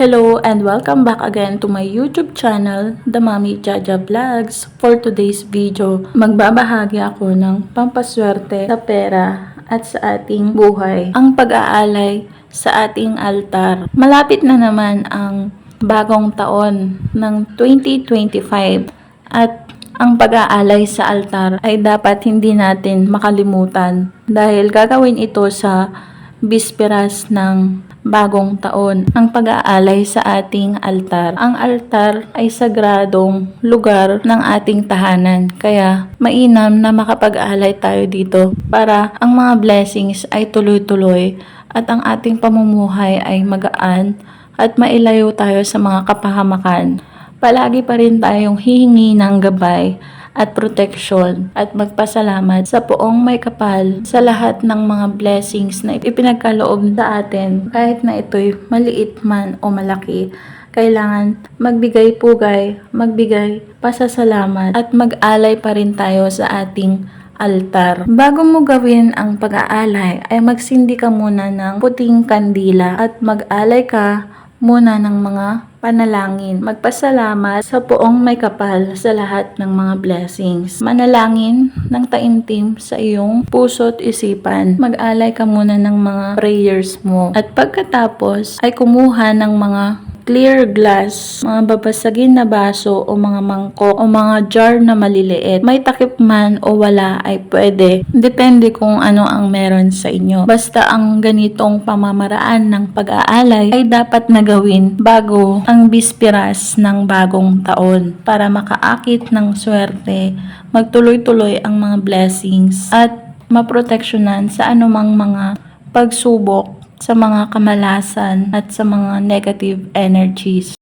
Hello and welcome back again to my YouTube channel, The Mami Jaja Vlogs. For today's video, magbabahagi ako ng pampaswerte sa pera at sa ating buhay. Ang pag-aalay sa ating altar. Malapit na naman ang bagong taon ng 2025 at ang pag-aalay sa altar ay dapat hindi natin makalimutan dahil gagawin ito sa bisperas ng bagong taon. Ang pag-aalay sa ating altar. Ang altar ay sagradong lugar ng ating tahanan. Kaya mainam na makapag-aalay tayo dito para ang mga blessings ay tuloy-tuloy at ang ating pamumuhay ay magaan at mailayo tayo sa mga kapahamakan. Palagi pa rin tayong hihingi ng gabay at protection at magpasalamat sa poong may kapal sa lahat ng mga blessings na ipinagkaloob sa atin kahit na ito'y maliit man o malaki. Kailangan magbigay pugay, magbigay pasasalamat at mag-alay pa rin tayo sa ating altar. Bago mo gawin ang pag-aalay ay magsindi ka muna ng puting kandila at mag-alay ka muna ng mga panalangin. Magpasalamat sa poong may kapal sa lahat ng mga blessings. Manalangin ng taimtim sa iyong puso't isipan. Mag-alay ka muna ng mga prayers mo. At pagkatapos ay kumuha ng mga clear glass, mga babasagin na baso o mga mangkok o mga jar na maliliit. May takip man o wala ay pwede. Depende kung ano ang meron sa inyo. Basta ang ganitong pamamaraan ng pag-aalay ay dapat na gawin bago ang bispiras ng bagong taon para makaakit ng swerte, magtuloy-tuloy ang mga blessings at maproteksyonan sa anumang mga pagsubok sa mga kamalasan at sa mga negative energies.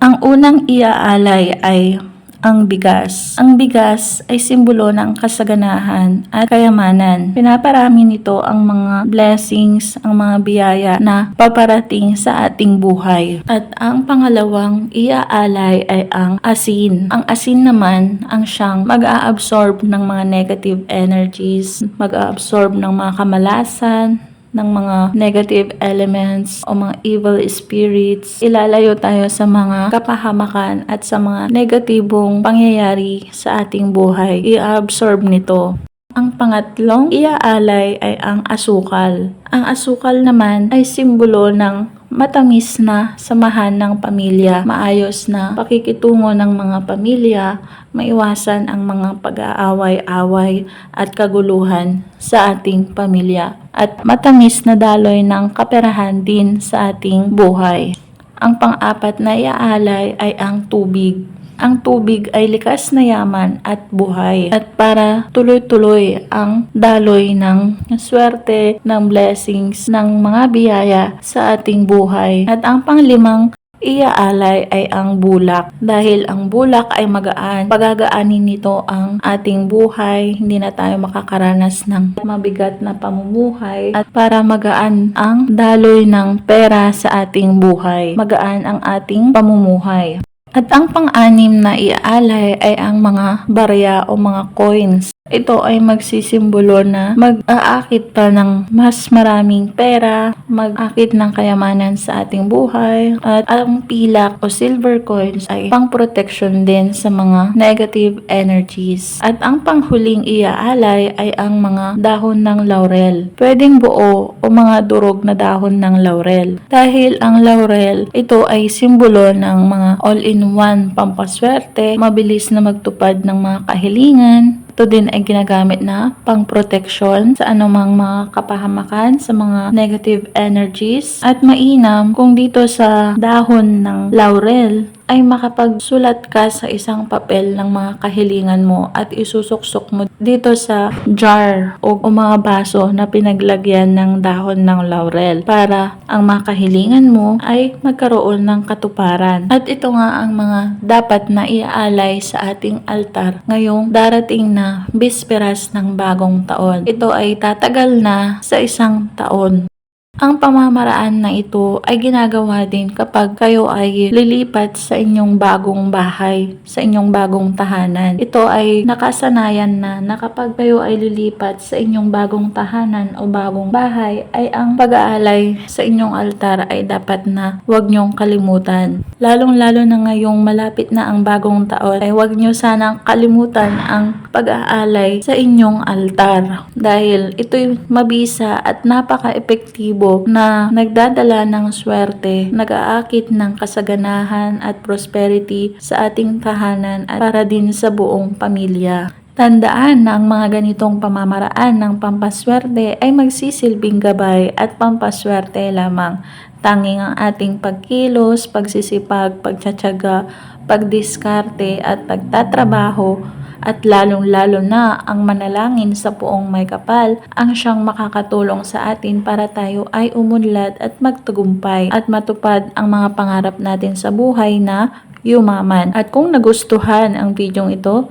Ang unang iaalay ay ang bigas. Ang bigas ay simbolo ng kasaganahan at kayamanan. Pinaparami nito ang mga blessings, ang mga biyaya na paparating sa ating buhay. At ang pangalawang iaalay ay ang asin. Ang asin naman ang siyang mag-a-absorb ng mga negative energies, mag-a-absorb ng mga kamalasan, ng mga negative elements o mga evil spirits. Ilalayo tayo sa mga kapahamakan at sa mga negatibong pangyayari sa ating buhay. I-absorb nito. Ang pangatlong iaalay ay ang asukal. Ang asukal naman ay simbolo ng matamis na samahan ng pamilya, maayos na pakikitungo ng mga pamilya, maiwasan ang mga pag-aaway-away at kaguluhan sa ating pamilya, at matamis na daloy ng kaperahan din sa ating buhay. Ang pang-apat na iaalay ay ang tubig. Ang tubig ay likas na yaman at buhay at para tuloy-tuloy ang daloy ng swerte, ng blessings, ng mga biyaya sa ating buhay. At ang panglimang iaalay ay ang bulak dahil ang bulak ay magaan. Pagagaanin nito ang ating buhay, hindi na tayo makakaranas ng mabigat na pamumuhay at para magaan ang daloy ng pera sa ating buhay. Magaan ang ating pamumuhay. At ang pang-anim na iaalay ay ang mga barya o mga coins. Ito ay magsisimbolo na mag-aakit pa ng mas maraming pera, mag-akit ng kayamanan sa ating buhay, at ang pilak o silver coins ay pang-protection din sa mga negative energies. At ang panghuling iaalay ay ang mga dahon ng laurel. Pwedeng buo o mga durog na dahon ng laurel. Dahil ang laurel, ito ay simbolo ng mga all-in-one pampaswerte, mabilis na magtupad ng mga kahilingan, ito din ay ginagamit na pang-protection sa anumang mga kapahamakan, sa mga negative energies. At mainam kung dito sa dahon ng laurel ay makapagsulat ka sa isang papel ng mga kahilingan mo at isusuksok mo dito sa jar o, o mga baso na pinaglagyan ng dahon ng laurel para ang mga kahilingan mo ay magkaroon ng katuparan. At ito nga ang mga dapat na iaalay sa ating altar ngayong darating na bisperas ng bagong taon. Ito ay tatagal na sa isang taon. Ang pamamaraan na ito ay ginagawa din kapag kayo ay lilipat sa inyong bagong bahay, sa inyong bagong tahanan. Ito ay nakasanayan na na kapag kayo ay lilipat sa inyong bagong tahanan o bagong bahay ay ang pag-aalay sa inyong altar ay dapat na huwag niyong kalimutan. Lalong-lalo na ngayong malapit na ang bagong taon ay huwag niyo sanang kalimutan ang pag-aalay sa inyong altar dahil ito'y mabisa at napaka-epektibo na nagdadala ng swerte, nag-aakit ng kasaganahan at prosperity sa ating tahanan at para din sa buong pamilya. Tandaan na ang mga ganitong pamamaraan ng pampaswerte ay magsisilbing gabay at pampaswerte lamang. Tanging ang ating pagkilos, pagsisipag, pagtsatsaga, pagdiskarte at pagtatrabaho at lalong-lalo na ang manalangin sa puong may kapal ang siyang makakatulong sa atin para tayo ay umunlad at magtagumpay at matupad ang mga pangarap natin sa buhay na yumaman. At kung nagustuhan ang video ito,